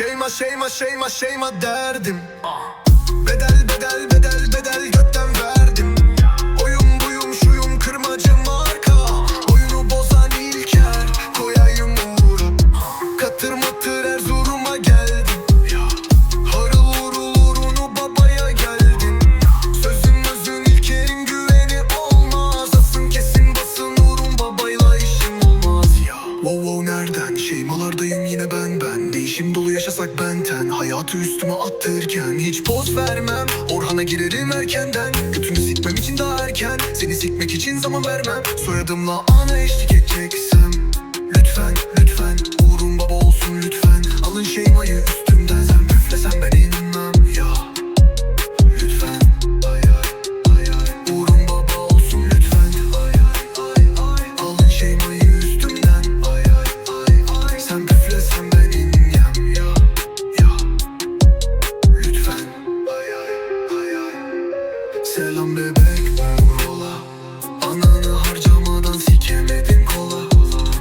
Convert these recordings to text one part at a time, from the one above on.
Şeyma şeyma şeyma şeyma derdim. Ah. Bedel bedel Hayatı üstüme attırken hiç poz vermem. Orhan'a girerim erkenden. Götünü sikmem için daha erken. Seni sikmek için zaman vermem. Soyadımla ana eşlik edeceksem Lütfen lütfen. Uğrun baba olsun lütfen. Alın şeymayı Selam bebek Uğrola Ananı harcamadan sikemedim kola.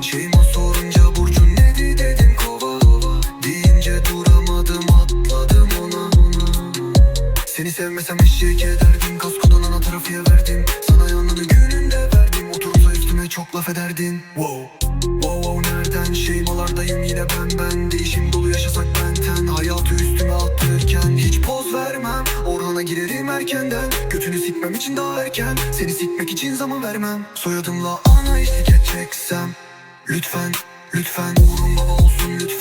Şeyma sorunca Burcu nedi dedim kova. Deyince duramadım atladım ona. Seni sevmesem eşek ederdim. Kaskodan ana trafiğe verdim Sana yanını gününde verdim. Otursa üstüme çok laf ederdin. Wow girerim erkenden. Götünü sikmem için daha erken. Seni sikmek için zaman vermem. Soyadımla ana eşlik edeceksem. Lütfen lütfen. Uğrun baba olsun lütfen